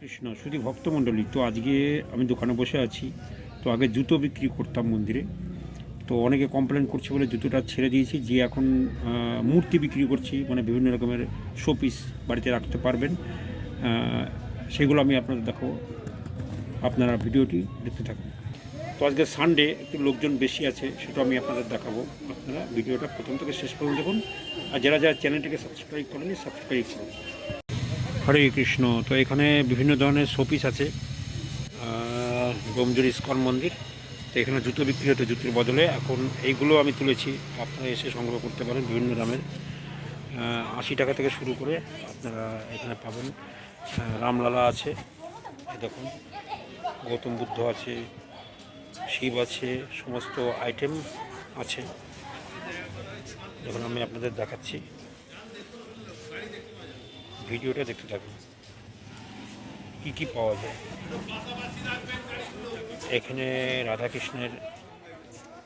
কৃষ্ণ, শুধু ভক্তমণ্ডলী। তো আজকে আমি দোকানে বসে আছি। তো আগে জুতো বিক্রি করতাম মন্দিরে। তো অনেকে কমপ্লেন করছে বলে জুতোটা ছেড়ে দিয়েছি। যে এখন মূর্তি বিক্রি করছি। মানে বিভিন্ন রকমের শোপিস বাড়িতে রাখতে পারবেন। সেগুলো আমি আপনাদের দেখো আপনারা ভিডিওটি দেখতে থাকুন। তো আজকে সানডে একটু লোকজন বেশি আছে, সেটা আমি আপনাদের দেখাবো। আপনারা ভিডিওটা প্রথম থেকে শেষ পর্যন্ত দেখুন। আর যারা যারা চ্যানেলটিকে সাবস্ক্রাইব করেনি সাবস্ক্রাইব করুন। হরে কৃষ্ণ। তো এখানে বিভিন্ন ধরনের শোপিস আছে। ডোমজুর ইস্কন মন্দির। তো এখানে জুতো বিক্রি হতো, জুতোর বদলে। এখন এইগুলো আমি তুলেছি। আপনারা এসে সংগ্রহ করতে পারেন বিভিন্ন দামের। আশি টাকা থেকে শুরু করে আপনারা এখানে পাবেন। রামলালা আছে। দেখুন, গৌতম বুদ্ধ আছে, শিব আছে, সমস্ত আইটেম আছে। যখন আমি আপনাদের দেখাচ্ছি। ভিডিওটা দেখতে থাকুন। কী কী পাওয়া যায়? এখানে রাধাকৃষ্ণের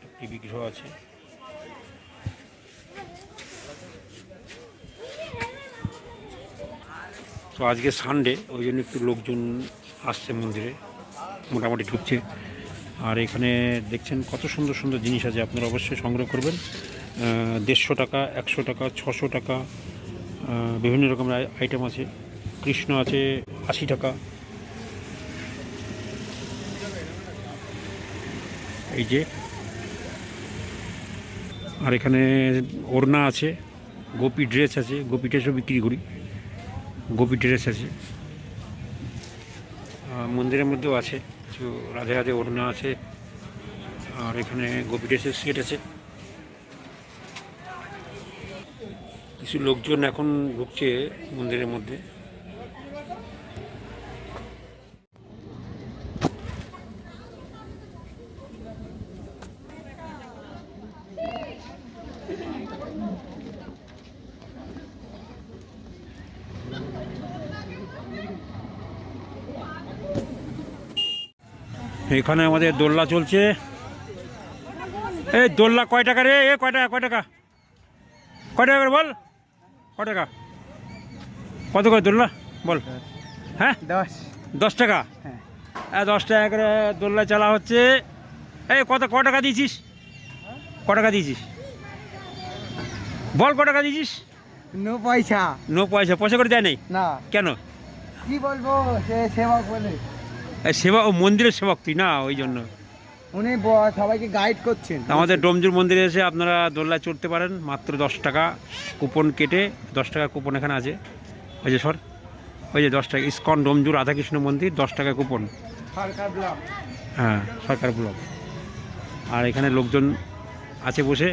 একটি বিগ্রহ আছে। তো আজকে সানডে ওই জন্য একটু লোকজন আসছে মন্দিরে। মোটামুটি ঢুকছে। আর এখানে দেখছেন কত সুন্দর সুন্দর জিনিস আছে। আপনারা অবশ্যই সংগ্রহ করবেন। দেড়শো টাকা, একশো টাকা, ছশো টাকা বিভিন্ন রকমের আই- আইটেম আছে। কৃষ্ণ আছে, আশি টাকা। এই যে। আর এখানে ওড়না আছে, গোপী ড্রেস আছে। গোপী ড্রেসও বিক্রি করি। গোপী ড্রেস আছে। মন্দিরের মধ্যেও আছে। কিছু রাধে রাধে ওড়না আছে। আর এখানে গোপী ড্রেসের সেট আছে। কিছু লোকজন এখন ঢুকছে মন্দিরের মধ্যে। এখানে আমাদের দোলনা চলছে। এই দোলনা কয় টাকা রে? এ কয় টাকা কয় টাকা? কয় টাকা করে বল? কয় টাকা? কত করে দোলনা বল। হ্যাঁ? দশ। দশ টাকা? হ্যাঁ। হ্যাঁ দশ টাকা করে দোলনা চালা হচ্ছে। এই কত ক টাকা দিয়েছিস? ক টাকা দিয়েছিস? বল ক টাকা দিয়েছিস? নো পয়সা। নো পয়সা। পয়সা করে দেয় নাই? না। কেন? কি বলব? সে সেবক বলে। সেবা ও মন্দিরের সেবক তুই না ওই জন্য। উনি সবাইকে গাইড করছেন। আমাদের ডোমজুর মন্দিরে এসে আপনারা দোল্লায় চড়তে পারেন মাত্র দশ টাকা কুপন কেটে দশ টাকা কুপন এখানে আছে। ওই যে সর ওই যে দশ টাকা ইস্কন ডোমজুর রাধাকৃষ্ণ মন্দির দশ টাকা কুপন সরকার ব্লক হ্যাঁ সরকার ব্লক আর এখানে লোকজন আছে বসে।